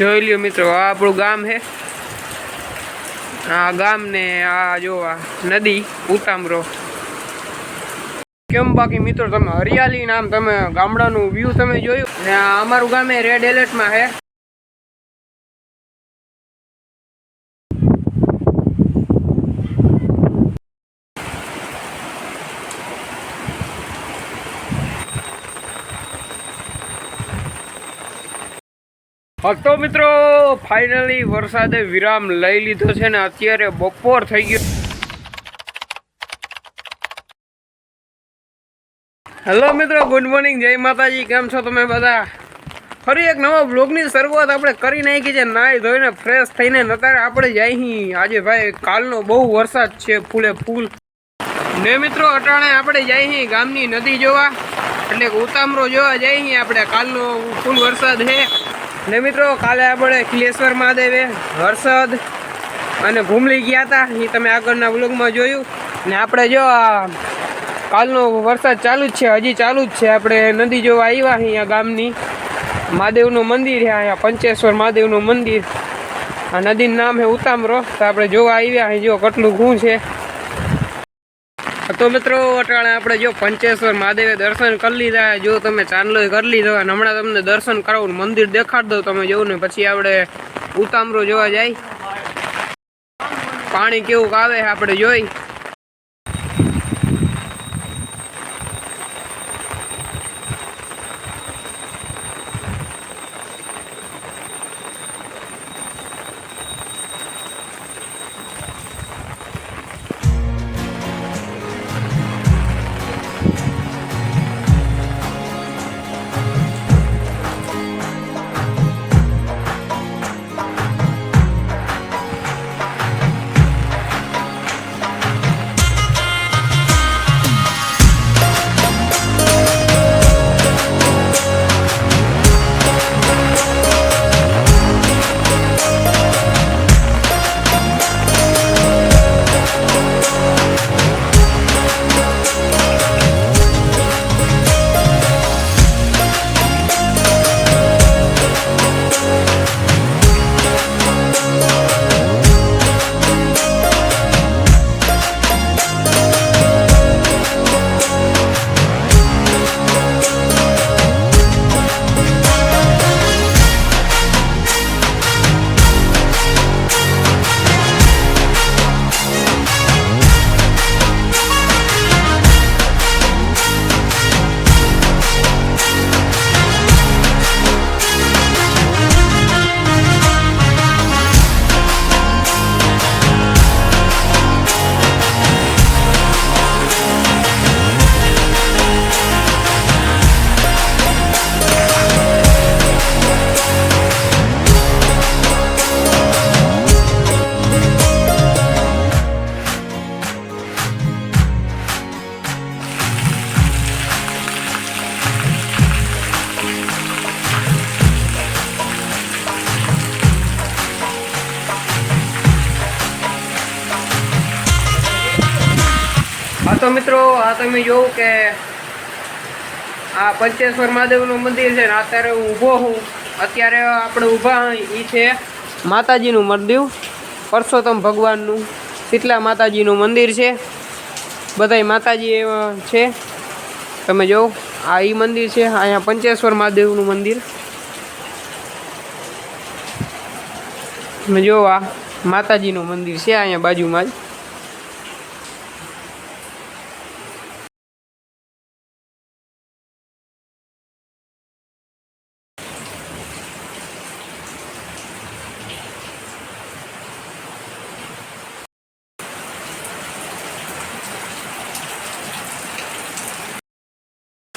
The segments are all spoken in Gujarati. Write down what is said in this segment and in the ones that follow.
જોઈ લ્યો મિત્રો, આ આપણું ગામ છે. આ ગામ ને આ જો આ નદી ઉતામરો. કેમ બાકી મિત્રો, તમે હરિયાળી નામ તમે ગામડાનું વ્યૂ તમે જોયું? ને અમારું ગામે રેડ એલર્ટમાં છે. તો મિત્રો ફાઇનલી વરસાદે વિરામ લઈ લીધો છે ને અત્યારે બપોર થઈ ગયો. હેલો મિત્રો ગુડ મોર્નિંગ જય માતાજી, કેમ છો તમે બધા? ફરી એક નવા બ્લોગની શરૂઆત આપણે કરી નાખી છે, નાહી ધોઈને ફ્રેશ થઈને નતારે આપણે જઈ આજે ભાઈ કાલનો બહુ વરસાદ છે, ફૂલે ફૂલ. ને મિત્રો, અટાણે આપણે જઈ ગામની નદી જોવા એટલે ઉતામરો જોવા જઈ આપણે કાલનો ફૂલ વરસાદ છે. ને મિત્રો, કાલે આપણે ખિલેશ્વર મહાદેવે હર્ષદ અને ભૂમલી ગયા હતા એ તમે આગળના વ્લોગમાં જોયું. ને આપણે જો કાલનો વરસાદ ચાલુ જ છે, હજી ચાલુ જ છે. આપણે નદી જોવા આવ્યા અહીંયા ગામની. મહાદેવનું મંદિર છે અહીંયા, પંચેશ્વર મહાદેવનું મંદિર. આ નદીનું નામ છે ઉતામરો. તો આપણે જોવા આવ્યા અહીં જો કેટલું ઘું છે. તો મિત્રો, અટાણે આપણે જો પંચેશ્વર મહાદેવે દર્શન કરી લીધા. જો તમે ચાંદલો કરી લીધો અને હમણાં તમને દર્શન કરાવું મંદિર દેખાડ દો તમે જોવું ને પછી આપણે ઉતામરો જોવા જાય. પાણી કેવું આવે આપણે જોઈ. તો મિત્રો, આ તમે જોવું કે આ પંચેશ્વર મહાદેવનું મંદિર છે ને, અત્યારે હું ઊભો હું. અત્યારે આપણે ઊભા એ છે માતાજીનું મંદિર, પરસોત્તમ ભગવાનનું. શીતલા માતાજીનું મંદિર છે? બધાય માતાજી છે. તમે જો આ એ મંદિર છે, અહીંયા પંચેશ્વર મહાદેવનું મંદિર. તમે જો આ માતાજીનું મંદિર છે, અહીંયા બાજુમાં જ.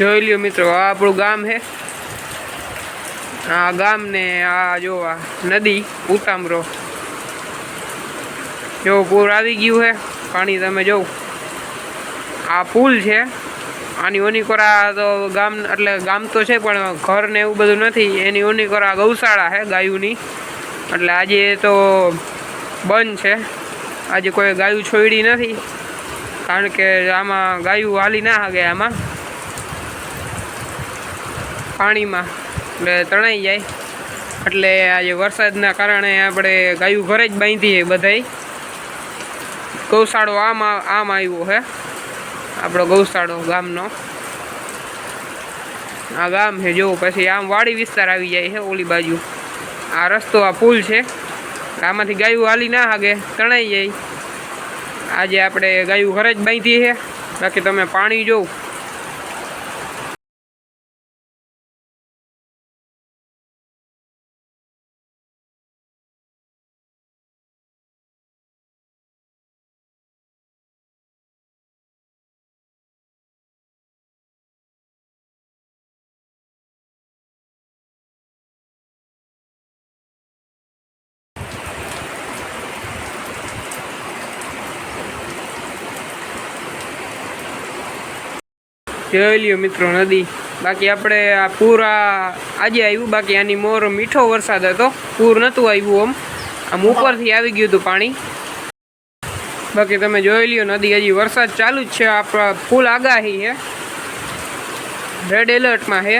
જોઈ લ્યો મિત્રો, આ આપણું ગામ છે. આ ગામ ને આ જો આ નદી ઉતામરો. જો પૂર આવી ગયું છે, પાણી તમે જો આ પુલ છે, આની ઓનીકોરા તો ગામ, એટલે ગામ તો છે, પણ ઘર ને એવું બધું નથી. એની ઓનીકોરા ગૌશાળા છે, ગાયુંની. એટલે આજે તો બંધ છે. આજે કોઈ ગાયું છોડી નથી. કારણ કે આમાં ગાયું હાલી ના હાગે આમાં. પાણીમાં. એટલે તણાઈ જાય. એટલે આજે વરસાદના કારણે આપણે ગાયું ઘરે જ બાંધી છે બધાય. ગૌશાળો આમ આમ આવ્યો છે આપણો ગૌશાળો ગામનો. આ ગામ છે જોવો પછી આમ વાડી વિસ્તાર આવી જાય છે ઓલી બાજુ. આ રસ્તો, આ પુલ છે. આમાંથી ગાયું હાલી ના હાગે, તણાઈ જાય. આજે આપણે ગાયું ઘરે જ બાંધી છે. બાકી તમે પાણી જોઉં જોઈ લ્યો મિત્રો નદી. બાકી આપણે આ પૂર આજે આવ્યું, બાકી આની મોર મીઠો વરસાદ હતો. પૂર નહોતું આવ્યું આમ. આમ ઉપરથી આવી ગયું હતું પાણી. બાકી તમે જોઈ લ્યો નદી, હજી વરસાદ ચાલુ જ છે. આપણા ફૂલ આગાહી છે. રેડ એલર્ટમાં છે.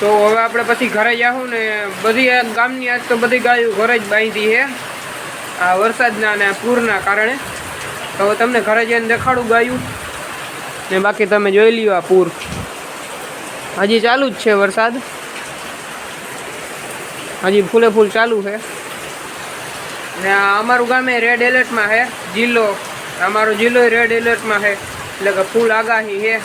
તો હવે આપણે પછી ઘરે જાઉં ને બધી ગામની આજ તો બધી ગાયો ઘરે જ બાંધી છે. આ વરસાદના અને પૂરના કારણે. તો હવે તમને ઘરે જઈને દેખાડું ગાયું. ને બાકી તમે જોઈ લ્યો આ પૂર. હજી ચાલુ જ છે વરસાદ. હજી ફૂલે ફૂલ ચાલુ છે. ને અમારું ગામે રેડ એલર્ટમાં છે, જિલ્લો. અમારો જિલ્લો રેડ એલર્ટમાં છે, એટલે કે ફૂલ આગાહી છે.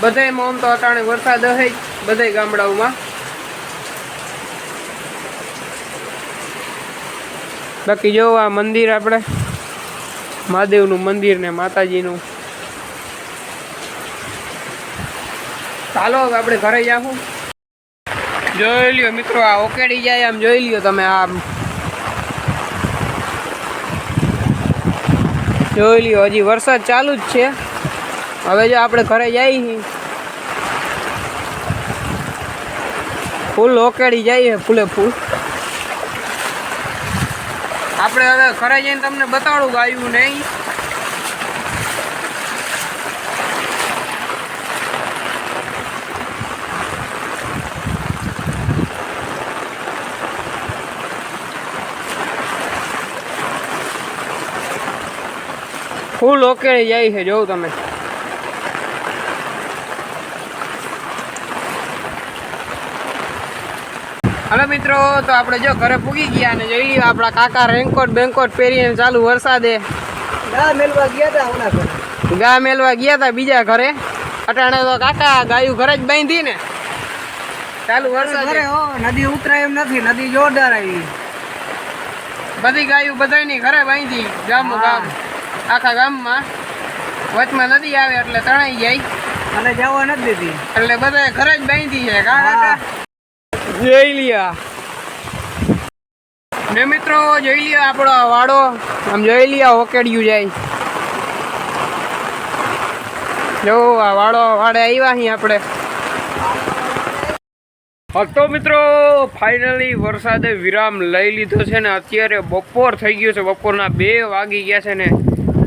બધાયમાં આમ તો અટાણે વરસાદ હશે જ, બધાય ગામડાઓમાં. બાકી જો આ મંદિર આપણે. મહાદેવનું મંદિર ને માતાજીનું. ચાલો હવે આપણે ઘરે જાઉં જોઈ લ્યો મિત્રો, આ ઓકેડી જાય આમ જોઈ લ્યો તમે આમ. જોઈ લ્યો, હજી વરસાદ ચાલુ જ છે. હવે જો આપણે ઘરે જઈએ ફૂલ ઓકેડી જઈએ ફૂલે ફૂલ. આપણે હવે ઘરે જઈને તમને બતાડું આવ્યું નહીં. ફૂલ ઓકે જાય છે જોઉં તમે. હલો મિત્રો તો આપણે જો ઘરે પૂગી ગયા અને જોઈ લઈએ આપણા કાકા રેનકોટ બેંકોટ પહેરીને ચાલુ વરસાદે ના મેલવા ગયા હતા હમણાં ગા મેલવા ગયા હતા બીજા ઘરે. અટાણે તો કાકા ગાયું ઘરે જ બાંધી ને ચાલુ વરસાદ. નદી ઉતરાય એમ નથી નદી જોરદાર આવી. બધી ગાયું બધાયની ઘરે બાંધી ગામ. ગામ આખા ગામમાં. વચમાં નદી આવે એટલે તણાઈ જાય. અને જવા નથી દીધી. એટલે બધા ઘરે જ બાંધી છે. કાકા જોઈ લ્યા. ને મિત્રો, જોઈ લ્યો આપણો વાડો. આમ જોઈ લ્યા ઓકેડ્યું જાય. જો, આ વાડો વાડે આવ્યા અહીં આપણે. હતો તો મિત્રો, ફાઇનલી વરસાદે વિરામ લઈ લીધો છે ને અત્યારે બપોર થઈ ગયો છે, બપોરના બે વાગી ગયા છે ને.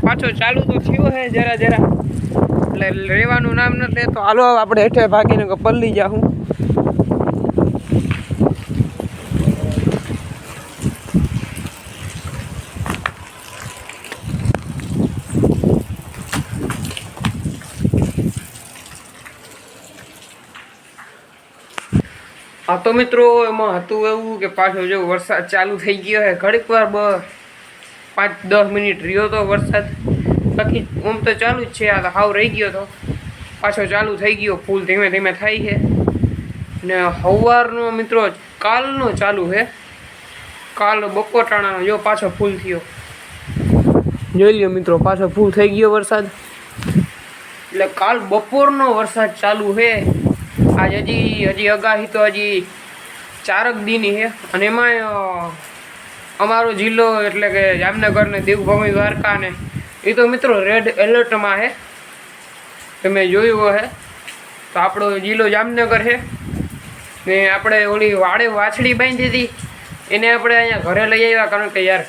પાછો ચાલુ તો થયો છે જરા જરા. એટલે રહેવાનું નામ નથી લેતો. હાલો આપણે હેઠે ભાગીને પલ્લી જાઉં હા તો મિત્રો એમાં હતું એવું કે પાછો જો વરસાદ ચાલુ થઈ ગયો છે ઘડીક વાર બ પાંચ દસ મિનિટ રહ્યો તો વરસાદ. બાકી ઓમ તો ચાલુ જ છે, આ તો હાવ રહી ગયો તો. પાછો ચાલુ થઈ ગયો, ફૂલ ધીમે ધીમે થાય છે. ને સવારનો મિત્રો કાલનો ચાલુ છે. કાલ બપોટાણાનો જો પાછો ફૂલ થયો. જોઈ લ્યો મિત્રો, પાછો ફૂલ થઈ ગયો વરસાદ. એટલે કાલ બપોરનો વરસાદ ચાલુ છે. આજ હજી હજી અગાહી તો હજી ચારક દીની છે. અને એમાં અમારો જિલ્લો એટલે કે જામનગર ને દેવભૂમિ દ્વારકા ને એ તો મિત્રો રેડ એલર્ટમાં છે. તમે જોયું હે તો આપણો જિલ્લો જામનગર છે. ને આપણે ઓલી વાડે વાછડી બાંધી હતી. એને આપણે અહીંયા ઘરે લઈ આવ્યા. કારણ કે યાર,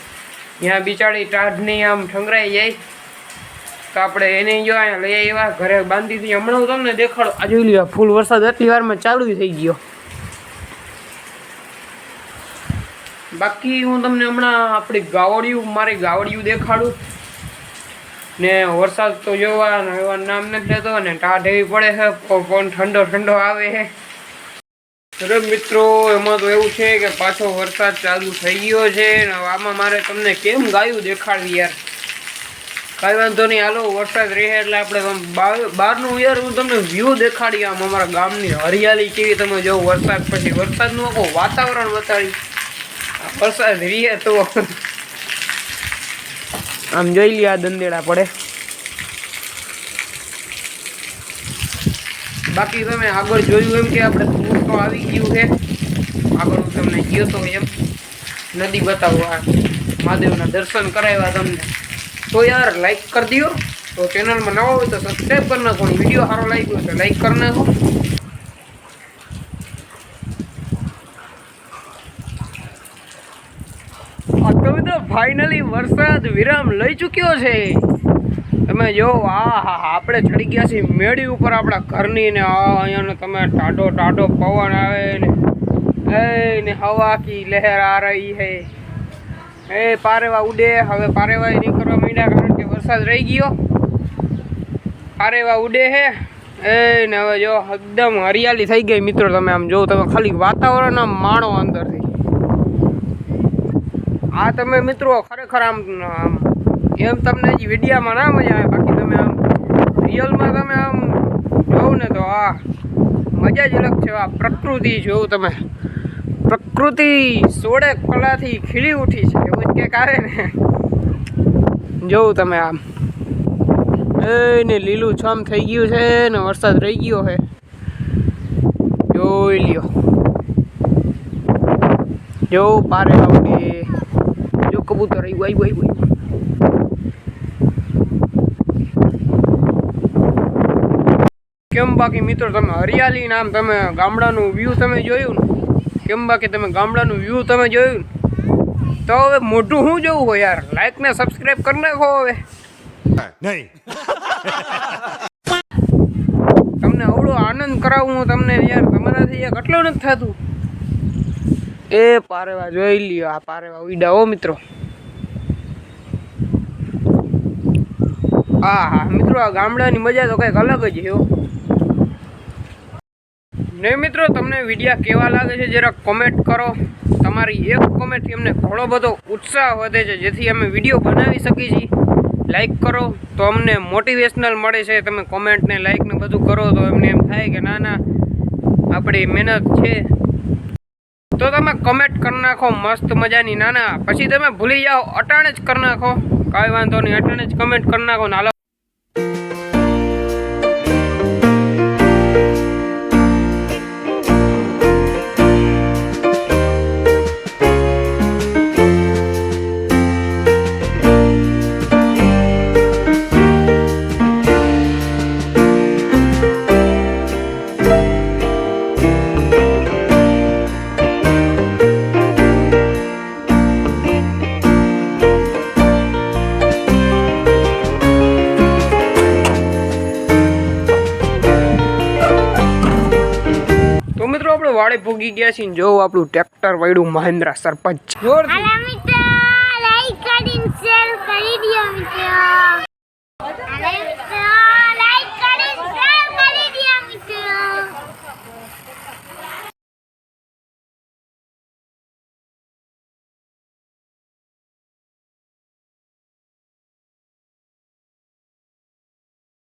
ત્યાં બિચારી ટાઢની આમ ઠંગરાઈ જાય. તો આપણે એને જો લઈ આવ્યા ઘરે બાંધી હતી હમણાં હું તમને દેખાડો. આ જોઈ લ્યો ફૂલ વરસાદ એટલી વારમાં ચાલુ થઈ ગયો. બાકી હું તમને હમણાં આપણી ગાવડિયું, મારી ગાવડિયું દેખાડું. ને વરસાદ તો જોવા એવા નામ નથી લેતો ને ટાઢ એવી પડે છે પણ ઠંડો ઠંડો આવે છે. મિત્રો, એમાં તો એવું છે કે પાછો વરસાદ ચાલુ થઈ ગયો છે આમાં મારે તમને કેમ ગાયું દેખાડવી યાર? કાંઈ વાંધો નહીં. હાલો, વરસાદ રહે એટલે આપણે બહારનું યાર, હું તમને વ્યૂ દેખાડી આમ અમારા ગામની હરિયાળી કેવી તમે જો વરસાદ પછી વરસાદનું આખું વાતાવરણ બતાડી વરસાદ રહે તો આમ જોઈ લે આ દંદેડા પડે. બાકી તમે આગળ જોયું એમ કે આપણે પૂર તો આવી ગયું છે. આગળ હું તમને ગયો તો એમ. નદી બતાવો આ મહાદેવના દર્શન કરાવ્યા તમને. તો યાર લાઈક કરી દો તો ચેનલમાં નવા હોય તો સબસ્ક્રાઈબ કરી નાખો વીડિયો સારો લાગ્યો તો લાઈક કરી નાખો. તો ફાઇનલી વરસાદ વિરામ લઈ ચૂક્યો છે. તમે જો, આ હા આપણે ચડી ગયા છીએ મેળી ઉપર આપણા ઘરની ને આ અહીંયાનો તમે ટાઢો ટાઢો પવન આવે ને. એ ને હવા કી લહેર આ રહી હે. એ પારેવા ઉડે, હવે પારેવા નહીં. કરવા કારણ કે વરસાદ રહી ગયો. પારેવા ઉડે હે. એ ને હવે જો એકદમ હરિયાળી થઈ ગઈ મિત્રો તમે આમ જોવો, તમે ખાલી વાતાવરણ આમ માણો અંદરથી. આ તમે મિત્રો ખરેખર આમ આમ, એમ તમને હજી વિડીયામાં ના મજા આવે, બાકી તમે આમ રિયલમાં તમે આમ જોવું ને તો આ મજા જ અલગ છે, આ પ્રકૃતિ જોવું તમે. પ્રકૃતિ સોળે કલાથી ખીલી ઉઠી છે, એવું જ કંઈક આવે ને. જોવું તમે આમ. એ ને લીલું છમ થઈ ગયું છે ને વરસાદ રહી ગયો છે. જોઈ લ્યો. જો પારે આવડે. જો કબૂતર આવ્યું આવ્યું આવ્યું કેમ બાકી મિત્રો તમે હરિયાળી નામ તમે ગામડાનું વ્યૂ તમે જોયું ને? કેમ બાકી તમે ગામડાનું વ્યૂ તમે જોયું ને? તો હવે મોઢું શું જોવું હોય યાર? લાઈક ને સબસ્ક્રાઈબ કરી નાખો હવે. નહીં. તમને અવળો આનંદ કરાવું હું તમને યાર. તમારાથી યાર કેટલું નથી થતું. એ પારેવા જોઈ લ્યો આ પારેવા ઉડા મિત્રો. હા હા મિત્રો આ ગામડાની મજા તો કંઈક અલગ જ છે નહીં ને મિત્રો તમને વિડીયા કેવા લાગે છે જરાક કોમેન્ટ કરો. તમારી એક કોમેન્ટથી અમને ઘણો બધો ઉત્સાહ વધે છે, જેથી અમે વીડિયો બનાવી શકીએ છીએ. લાઈક કરો, તો અમને મોટિવેશનલ મળે છે. તમે કોમેન્ટ ને લાઈક ને બધું કરો, તો એમને એમ થાય કે ના ના, આપણી મહેનત છે. તો તમે કમેન્ટ કરી નાખો, મસ્ત મજાની. ના ના, પછી તમે ભૂલી જાઓ, અટાણે જ કરી નાખો. કાંઈ વાંધો નહીં, અટાણે જ કમેન્ટ કરી નાખો ને મિત્રો, આપણે વાળે ભોગી ગયા છીએ જો આપણું ટ્રેક્ટર વાળ્યું મહેન્દ્રા સરપંચ. લાઈક કરી શેર મિત્રો.